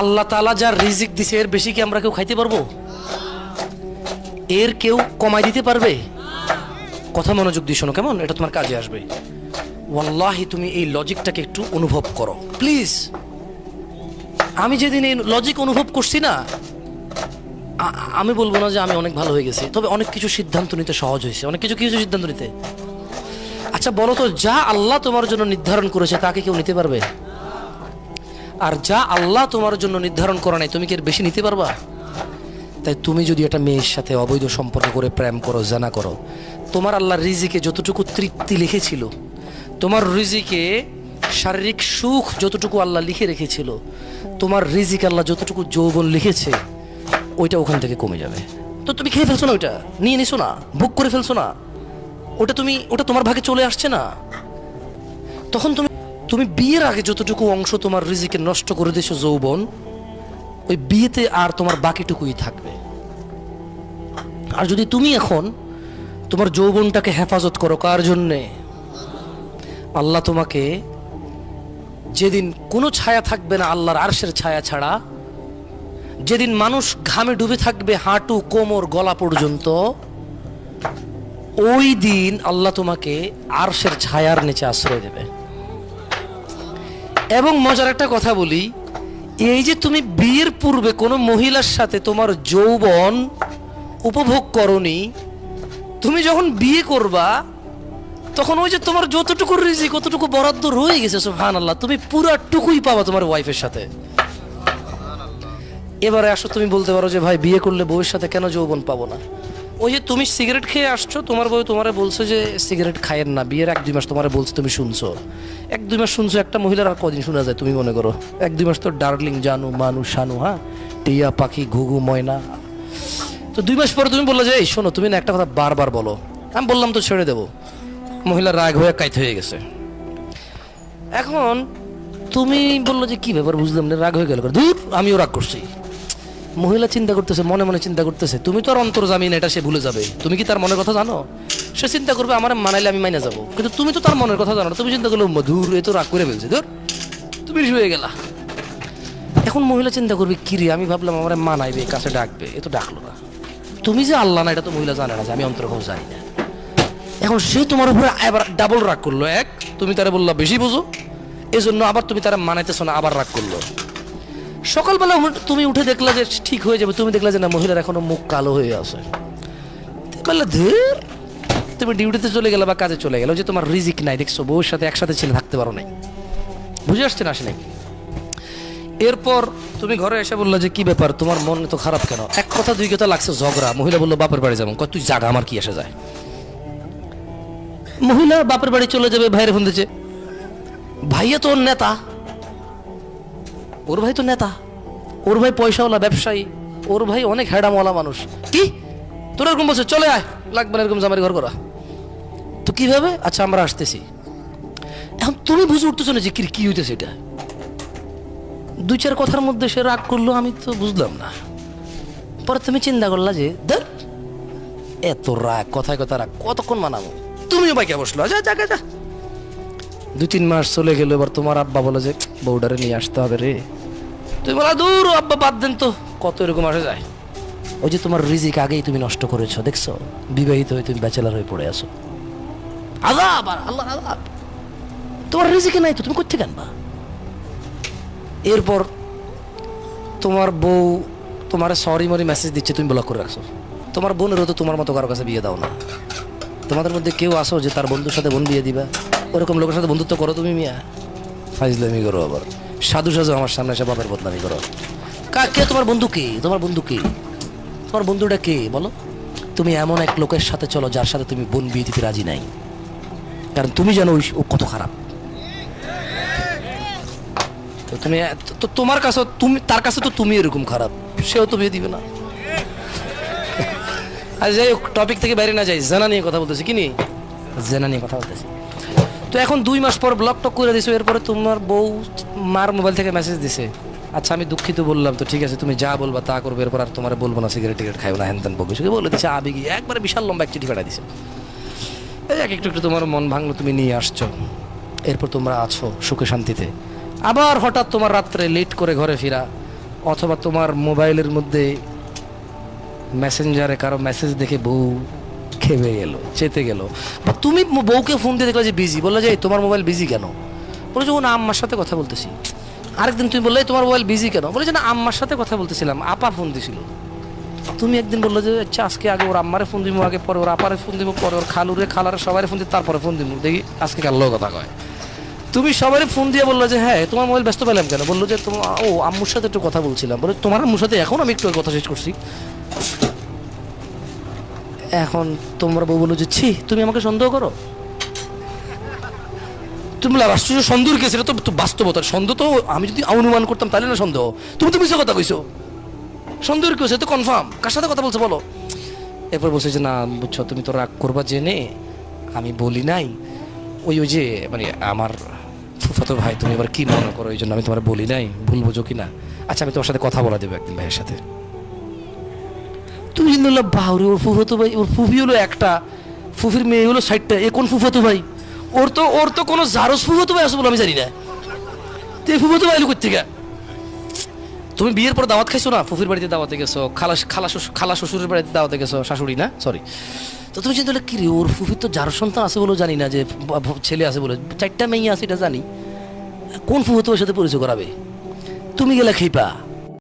আল্লাহ তালা যার রিজিক দিছে, এর বেশি কি আমরা কেউ খাইতে পারব? এর কেউ কমাই দিতে পারবে? কথা মনোযোগ দিয়ে শোনো, কেমন? এটা তোমার কাজে আসবে। ওয়াল্লাহি, তুমি এই লজিকটাকে একটু অনুভব করো। প্লিজ, আমি যেদিন এই লজিক অনুভব করছি না আমি বলব না যে আমি অনেক ভালো হয়ে গেছি, তবে অনেক কিছু সিদ্ধান্ত নিতে সহজ হয়েছে। অনেক কিছু কিছু সিদ্ধান্ত নিতে। আচ্ছা বলো তো, যা আল্লাহ তোমার জন্য নির্ধারণ করেছে তাকে কেউ নিতে পারবে? আর যা আল্লাহ তোমার জন্য নির্ধারণ করা নাই, তুমি কি এর বেশি নিতে পারবা? তাই তুমি যদি একটা মেয়ের সাথে অবৈধ সম্পর্ক করে প্রেম করো, জানা করো, তোমার আল্লাহ রিজিকে যতটুকু তৃপ্তি লিখেছিল, তোমার রিজিকে শারীরিক সুখ যতটুকু আল্লাহ লিখে রেখেছিল, তোমার রিজিক আল্লাহ যতটুকু যৌবন লিখেছে, ওইটা ওখান থেকে কমে যাবে। তো তুমি খেয়ে ফেলছো না ওইটা? নিয়ে নিছো না? বুক করে ফেলছো না? ওটা তুমি ওটা তোমার ভাগে চলে আসছে না? তখন তুমি তুমি বিয়ের আগে যতটুকু অংশ তোমার রিজিকে নষ্ট করে দিয়েছ যৌবন, ওই বিয়েতে আর তোমার বাকিটুকুই থাকবে। আর যদি তুমি এখন তোমার যৌবনটাকে হেফাজত করো, কার জন্যে? আল্লাহ তোমাকে যেদিন কোনো ছায়া থাকবে না আল্লাহর আরশের ছায়া ছাড়া, যেদিন মানুষ ঘামে ডুবে থাকবে হাঁটু, কোমর, গলা পর্যন্ত, ওই দিন আল্লাহ তোমাকে আরশের ছায়ার নিচে আশ্রয় দেবে। এবং মজার একটা কথা বলি, এই যে তুমি বিয়ের পূর্বে কোনো মহিলার সাথে তোমার যৌবন উপভোগ করনি, তুমি যখন বিয়ে করবা, তখন ওই যে তোমার যতটুকু রিজিক কতটুকু বরাদ্দ রয়ে গেছে সুবহান আল্লাহ তুমি পুরাটুকুই পাবা তোমার ওয়াইফের সাথে। এবারে আসো, তুমি বলতে পারো যে, ভাই, বিয়ে করলে বউয়ের সাথে কেন যৌবন পাবো না? ওই যে তুমি সিগারেট খেয়ে আসছো, তোমার বউ তোমারে বলছে যে সিগারেট খায়েন না, বিয়ের এক দুই মাস তোমারে বলছে, তুমি শুনছো। এক দুই মাস শুনছো, একটা মহিলার আর কদিন শোনা যায়, তুমি মনে করো। এক দুই মাস তো ডার্লিং, জানু, মানু, শানু হ্যাঁ? টিয়া, পাখি, ঘুঘু, ময়না। তো দুই মাস পরে তুমি বললে যে, এই, শোনো, তুমি না একটা কথা বারবার বলো। আমি বললাম তো ছেড়ে দেবো। মহিলা রাগ হয়ে কাইত হয়ে গেছে। এখন তুমি বলল যে, কি ব্যাপার, বুঝলাম না, রাগ হয়ে গেল দূর আমিও রাগ করছি। মহিলা চিন্তা করতেছে, মনে মনে চিন্তা করতেছে, তুমি তো আর অন্তর জামি না এটা সে ভুলে যাবে। তুমি কি তার মনের কথা জানো? সে চিন্তা করবে, আমার মানাইলে আমি মাইনে যাব। কিন্তু তুমি তো তার মনের কথা জানো তুমি চিন্তা করল মধুর এ তো রাগ করে ফেলছে, ধর। তুমি হয়ে গেলা। এখন মহিলা চিন্তা করবে, কি রে, আমি ভাবলাম আমার মানাইবে, কাছে ডাকবে, এ তো ডাকলো না। তুমি যে আল্লাহ না, এটা তো মহিলা জানে না যে আমি অন্তর কথা জানি না। এখন সে তোমার উপরে আবার ডাবল রাগ করল, এক, তুমি তারা বললা বেশি বোঝো এই জন্য আবার তুমি তারা মানাইতেছো না, আবার রাগ করল। সকালবেলা তুমি উঠে দেখলা যে ঠিক হয়ে যাবে, তুমি দেখলা যে না, মহিলার এখনও মুখ কালো হয়ে তুমি বললে ধের তুমি ডিউটিতে চলে গেলে বা কাজে চলে গেলে যে তোমার রিজিক নাই, দেখছ বউর সাথে একসাথে ছেলে থাকতে পারো নাই। বুঝে আসছে না আসে নাই এরপর তুমি ঘরে এসে বলল যে, কি ব্যাপার, তোমার মন তো খারাপ কেন? এক কথা, দুই কথা লাগছে, ঝগড়া। মহিলা বলল, বাপের বাড়ি যাব। তুই জাগা আমার কি এসে যায়? মহিলা বাপের বাড়ি চলে যাবে, ভাইয়ের ফোন দিচ্ছে ভাইয়া তো ওর নেতা। ওর ভাই তো নেতা। ওর ভাই পয়সাওয়ালা ব্যবসায়ী। ওর ভাই অনেক হ্যাডামওয়ালা মানুষ। কি? তোর এরকম বলছে, চলে আয়। লাগবে না এরকম জামারি ঘর করা। তো কীভাবে? আচ্ছা আমরা আসতেছি। এখন তুমি বুঝে উঠতেছো না যে কি কি হইতেছে এটা? দুই চার কথার মধ্যে সে রাগ করল, আমি তো বুঝলাম না। পরে তুমি চিন্তা করলা যে, ধর, এত রাগ, কথায় কথা রাগ, কতক্ষণ মানাবো? তুমিও বাইকে বসল, যা যা যা দু তিন মাস চলে গেল, এবার তোমার আব্বা বলে যে, বউডারে নিয়ে আসতে হবে রে। তুমি বলা দূর আব্বা বাদ দেন তো। কত এরকম আসে যায়? ওই যে তোমার রিজিক আগেই তুমি নষ্ট করেছ দেখছ? বিবাহিত হয়ে তুমি ব্যাচেলার হয়ে পড়ে আছো। আজাব আর আল্লাহ আজাব। তোমার রিজিকে নাই তো তুমি কোথেকে আনবা? এরপর তোমার বউ তোমার সরি মরি মেসেজ দিচ্ছে তুমি ব্লক করে রাখছো। তোমার বোনেরও তো তোমার মতো কারও কাছে বিয়ে দাও না। তোমাদের মধ্যে কেউ আসো যে তার বন্ধুর সাথে বোন বিয়ে দিবা। ওরকম লোকের সাথে বন্ধুত্ব করো তুমি মিয়া। ফাইজলামি করো আবার। সাধু সাধু আমার সামনে এসে বাপের বদনামি করো। কা কে তোমার বন্ধু কে? তোমার বন্ধু কে? তোমার বন্ধুটা কে? বলো। তুমি এমন এক লোকের সাথে চলো যার সাথে তুমি বোন বিয়ে দিতে রাজি নাই। কারণ তুমি জানো ও কত খারাপ। তো তুমি তো- তোমার কাছে তুমি তার কাছে তো তুমি এরকম খারাপ। সেও তো বিয়ে দিবে না। আর যাই হোক টপিক থেকে বাইরে না যাই। জেনা নিয়ে কথা বলতেছি, কি নিয়ে? জেনা নিয়ে কথা বলতেছি। তো এখন দুই মাস পর ব্লক টক করে দিছো, এরপরে তোমার বউ মার মোবাইল থেকে মেসেজ দিছে। আচ্ছা আমি দুঃখিত বললাম, তো ঠিক আছে, তুমি যা বলবা তা করবে, এরপর আর তোমার বলব না সিগারেট টিগারেট খাইও না হ্যান ত্যান বলবে শুধু বলে দিছে, আবেগি। একবারে বিশাল লম্বা এক চিঠি পাঠাই দিছে। এই এক একটু একটু তোমার মন ভাঙলো, তুমি নিয়ে আসছো। এরপর তোমরা আছো সুখে শান্তিতে। আবার হঠাৎ তোমার রাত্রে লেট করে ঘরে ফিরা, অথবা তোমার মোবাইলের মধ্যে মেসেঞ্জারে কারও মেসেজ দেখে বউ খেপে গেল, চেতে গেল। বা তুমি বউকে ফোন দিয়ে দেখলে যে বিজি বলল যে তোমার মোবাইল বিজি কেন? বলে যে না, আম্মার সাথে কথা বলতেছি। আরেকদিন তুমি বললে তোমার মোবাইল বিজি কেন? বলে যে, না, আম্মার সাথে কথা বলতেছিলাম, আপা ফোন দিছিল। তুমি একদিন বলল যে আচ্ছা আজকে আগে ওর আম্মারে ফোন দিব আগে পরে ওর আপারে ফোন দিব পরে ওর খালুরে, খালারে সবাই ফোন দিব তারপরে ফোন দিব দেখি আজকে কার লোক কথা কয়। তুমি সবাই ফোন দিয়ে বলল যে হ্যাঁ তোমার মোবাইল ব্যস্ত পেলাম কেন? বলল যে তোমার ও, আম্মুর সাথে একটু কথা বলছিলাম। বলে, তোমার আম্মুর সাথে এখন আমি একটু কথা শেষ করছি। এখন তোমরা বউ বলল যে, ছি, তুমি আমাকে সন্দেহ করো? তুমি বলে আশ্চর্য সন্দেহ কেস, এটা তো বাস্তবতার সন্দেহ তো আমি যদি অনুমান করতাম তাহলে না সন্দেহ। তুমি তো মিশে কথা কইছো। সন্দেহ কেউ সে তো কনফার্ম কার সাথে কথা বলছো বলো? এরপর বলছে যে, না, বুঝছ, তুমি তো রাগ করবা জেনে। আমি বলি নাই। ওই ওই যে মানে আমার ফুফাতো ভাই, তুমি এবার কি মনে করো? এই জন্য আমি তোমার বলি নাই। ভুল বোঝো কি না আচ্ছা আমি তোমার সাথে কথা বলা দেবো একদিন ভাইয়ের সাথে। তুমি কিন্তু বললা বাউরে ওর ফুফাতো ভাই, ওর ফুফি হলো একটা, ফুফির মেয়ে হলো ষাটটা, এ কোন ফুফাতো ভাই? ওর তো ওর তো কোনো জারস ফুফাতো ভাই আছে বলে আমি জানি না। তো এই ফুফাতো ভাই করতে গা তুমি বিয়ের পর দাওয়াত খাইছো না? ফুফির বাড়িতে দাওয়াতে গেছো খালা খালা খালা শ্বশুরের বাড়িতে দাওয়াতে গেছো, শাশুড়ি না? সরি তো তুমি চিন্তা কি রে, ওর ফুফির তো যার সন্তান আছে বলেও জানি না যে ছেলে আছে বলে। চারটা মেয়ে আছে এটা জানি। কোন ফুফতো ওর সাথে পরিচয় করাবে? তুমি গেলে খেপা।